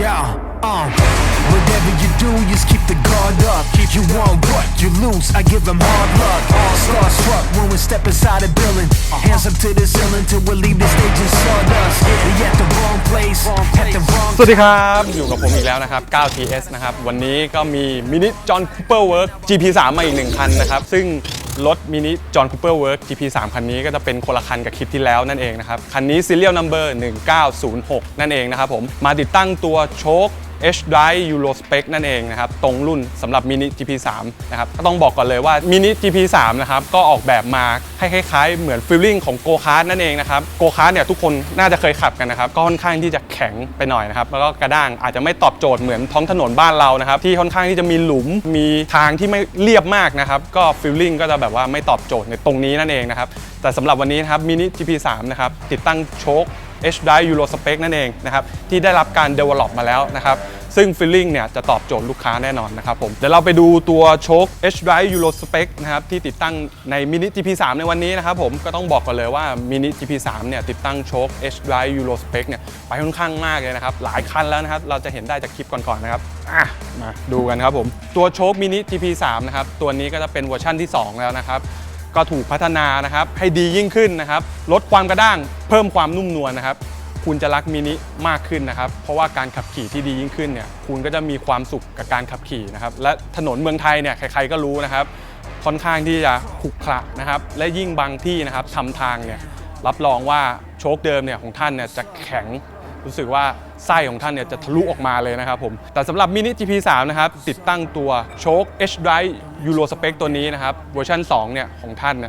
Yeah, um, whatever you do, just keep the guard up. Keep you want what you lose. I give them hard luck. Starstruck when we step inside the building. Hands up to the ceiling till we leave the stage in sawdust. We at the wrong place, at the wrong สวัสดีครับ อยู่กับผมอีกแล้วนะครับ 9TS นะครับ วันนี้ก็มีมินิจอห์นคูเปอร์เวิร์ก GP3 มาอีกหนึ่งคันนะครับ ซึ่ง รถมินิจอห์นคูเปอร์เวิร์ก GP3 คันนี้ก็จะเป็นคนละคันกับคลิปที่แล้วนั่นเองนะครับ คันนี้ซีเรียลนัมเบอร์1906 นั่นเองนะครับผม มาติดตั้งตัวโชค H Drive Euro Spec นั่นเองนะครับตรงรุ่นสำหรับมินิ GP3 นะครับก็ต้องบอกก่อนเลยว่ามินิ GP3 นะครับก็ออกแบบมาให้คล้ายๆ เหมือนฟีลลิ่งของโกคาร์นั่นเองนะครับโกคาร์เนี่ยทุกคนน่าจะเคยขับกันนะครับก็ค่อนข้างที่จะแข็งไปหน่อยนะครับแล้วก็กระด้างอาจจะไม่ตอบโจทย์เหมือนท้องถนนบ้านเรานะครับที่ค่อนข้างที่จะมีหลุมมีทางที่ไม่เรียบมากนะครับก็ฟีลลิ่งก็จะแบบว่าไม่ตอบโจทย์ในตรงนี้นั่นเองนะครับแต่สำหรับวันนี้นะครับมินิ GP3 นะครับติดตั้งโชค H Drive Euro Spec นั่นเองนะครับที่ได้รับการ develop มาแล้วนะครับซึ่ง feeling เนี่ยจะตอบโจทย์ลูกค้าแน่นอนนะครับผมเดี๋ยวเราไปดูตัวโชค H Drive Euro Spec นะครับที่ติดตั้งใน Mini GP3 ในวันนี้นะครับผมก็ต้องบอกก่อนเลยว่า Mini GP3 เนี่ยติดตั้งโชค H Drive Euro Spec เนี่ยไปค่อนข้างมากเลยนะครับหลายคันแล้วนะครับเราจะเห็นได้จากคลิปก่อนๆนะครับอะมาดูกันครับผมตัวโชค Mini GP3 นะครับตัวนี้ก็จะเป็นเวอร์ชั่นที่ 2 แล้วนะครับ ก็ถูกพัฒนานะครับให้ดียิ่งขึ้นนะครับ ลดความกระด้างเพิ่มความนุ่มนวลนะครับ คุณจะรักมินิมากขึ้นนะครับ เพราะว่าการขับขี่ที่ดียิ่งขึ้นเนี่ยคุณก็จะมีความสุขกับการขับขี่นะครับ และถนนเมืองไทยเนี่ยใครๆก็รู้นะครับ ค่อนข้างที่จะขรุขระนะครับ และยิ่งบางที่นะครับทำทางเนี่ยรับรองว่าโชคเดิมเนี่ยของท่านเนี่ยจะแข็ง รู้สึกว่าไส้ของท่านเนี่ยจะทะลุออกมาเลยนะครับผมแต่สำหรับมินิ GP3 นะครับติดตั้งตัวโชค H Drive Euro Spec ตัวนี้นะครับเวอร์ชัน2เนี่ยของท่านน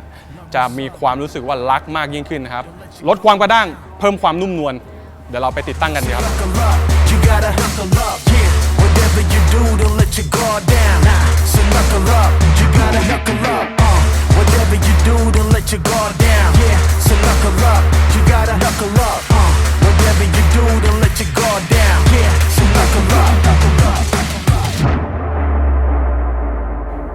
จะมีความรู้สึกว่าลักมากยิ่งขึ้นนะครับลดความกระด้างเพิ่มความนุ่มนวลเดี๋ยวเราไปติดตั้งกันดีครับ Whatever you do, don't let your guard down. Yeah, so knuckle up. You gotta knuckle up.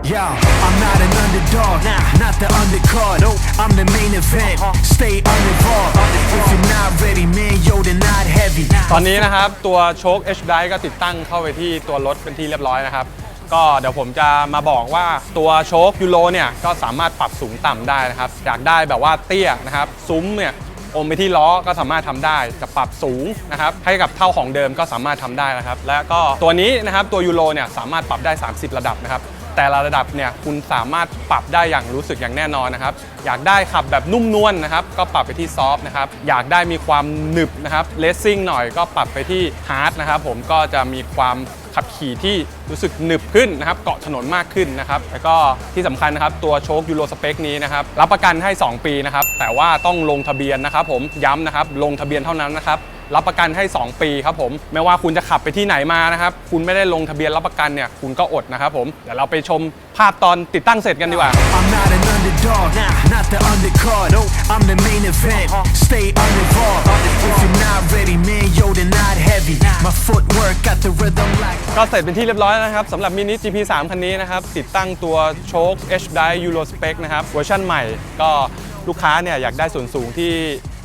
Yeah, I'm not an underdog, nah, not the undercard. Oh, I'm the main event. Stay uninvolved. If you're not ready, man, yo, then not heavy. ตอนนี้นะครับ ตัวโชค H Drive ก็ติดตั้งเข้าไปที่ตัวรถเป็นที่เรียบร้อยนะครับ ก็เดี๋ยวผมจะมาบอกว่าตัวโชคยูโรเนี่ย ก็สามารถปรับสูงต่ำได้นะครับ อยากได้แบบว่าเตี้ยนะครับ ซุ้มเนี่ยอมไปที่ล้อก็สามารถทำได้จะปรับสูงนะครับให้กับเท่าของเดิมก็สามารถทำได้นะครับ และก็ตัวนี้นะครับตัวยูโรเนี่ยสามารถปรับได้ 30 ระดับนะครับ แต่ละระดับเนี่ยคุณสามารถปรับได้อย่างรู้สึกอย่างแน่นอนนะครับ อยากได้ขับแบบนุ่มนวลนะครับ ก็ปรับไปที่ซอฟต์นะครับ อยากได้มีความหนึบนะครับเลสซิ่งหน่อยก็ปรับไปที่ฮาร์ดนะครับ ผมก็จะมีความขับขี่ที่รู้สึกหนึบขึ้นนะครับ เกาะถนนมากขึ้นนะครับ แล้วก็ที่สำคัญนะครับ ตัวโชคยูโรสเปคนี้นะครับ รับประกันให้ 2 ปีนะครับ แต่ว่าต้องลงทะเบียนนะครับ ผมย้ำนะครับ ลงทะเบียนเท่านั้นนะครับ รับประกันให้ 2 ปีครับผมไม่ว่าคุณจะขับไปที่ไหนมานะครับ คุณไม่ได้ลงทะเบียนรับประกันเนี่ยคุณก็อดนะครับผมเดี๋ยวเราไปชมภาพตอนติดตั้งเสร็จกันดีกว่า I'm not an underdog, nah, not the undercard. Oh, I'm the main event. Stay uninvolved. If you're not ready, man, yo, then not heavy. My footwork got the rhythm like. ก็เสร็จเป็นที่เรียบร้อยแล้วนะครับสำหรับมินิ GP3 คันนี้นะครับ ติดตั้งตัวโชค H Drive Euro Spec นะครับเวอร์ชันใหม่ก็ลูกค้าเนี่ยอยากได้ส่วนสูงที่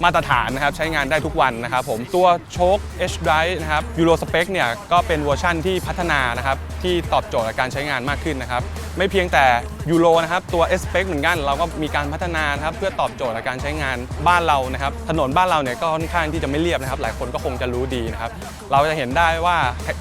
มาตรฐานนะครับใช้งานได้ทุกวันนะครับผมตัวโชค H Drive นะครับ Euro Spec เนี่ยก็เป็นเวอร์ชันที่พัฒนานะครับที่ตอบโจทย์กับการใช้งานมากขึ้นนะครับไม่เพียงแต่ยูโรนะครับตัว S Spec เหมือนกันเราก็มีการพัฒนานะครับเพื่อตอบโจทย์กับการใช้งานบ้านเรานะครับถนนบ้านเราเนี่ยก็ค่อนข้างที่จะไม่เรียบนะครับ หลายคนก็คงจะรู้ดีนะครับเราจะเห็นได้ว่า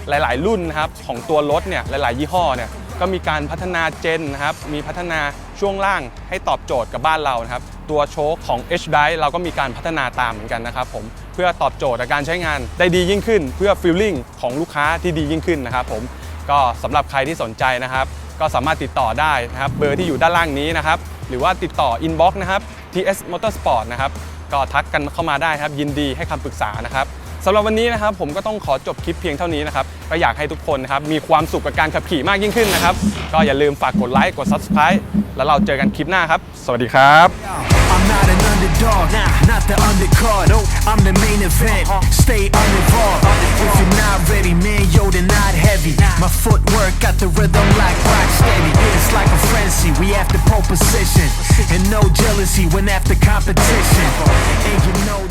หลาย ๆ รุ่นนะครับของตัวรถเนี่ยหลาย ๆ ยี่ห้อเนี่ย ก็มีการพัฒนาเจนนะครับ มีพัฒนาช่วงล่างให้ตอบโจทย์กับบ้านเรานะครับ ตัวโชคของ H Drive เราก็มีการพัฒนาตามเหมือนกันนะครับผมเพื่อตอบโจทย์การใช้งานได้ดียิ่งขึ้น เพื่อฟีลลิ่งของลูกค้าที่ดียิ่งขึ้นนะครับผมก็สำหรับใครที่สนใจนะครับ ก็สามารถติดต่อได้นะครับเบอร์ที่อยู่ด้านล่างนี้นะครับหรือว่าติดต่อ inbox นะครับ TS Motorsport นะครับก็ทักกันเข้ามาได้ครับยินดีให้คำปรึกษานะครับ สำหรับวันนี้นะครับผมก็ต้องขอจบคลิปเพียงเท่านี้นะครับก็อยากให้ทุกคนนะครับมีความสุขกับการขับขี่มากยิ่งขึ้นนะครับ ก็อย่าลืมฝากกดไลค์กด Subscribe แล้วเราเจอกันคลิปหน้าครับ สวัสดีครับ I'm not an underdog, nah, not the undercard. Oh, I'm the main event. uh-huh. Stay uninvolved. If you're not ready, man, yo, then not heavy. Nah. My footwork got the rhythm like rock steady. It's like a frenzy. We after pole position, and no jealousy when after competition. And you know.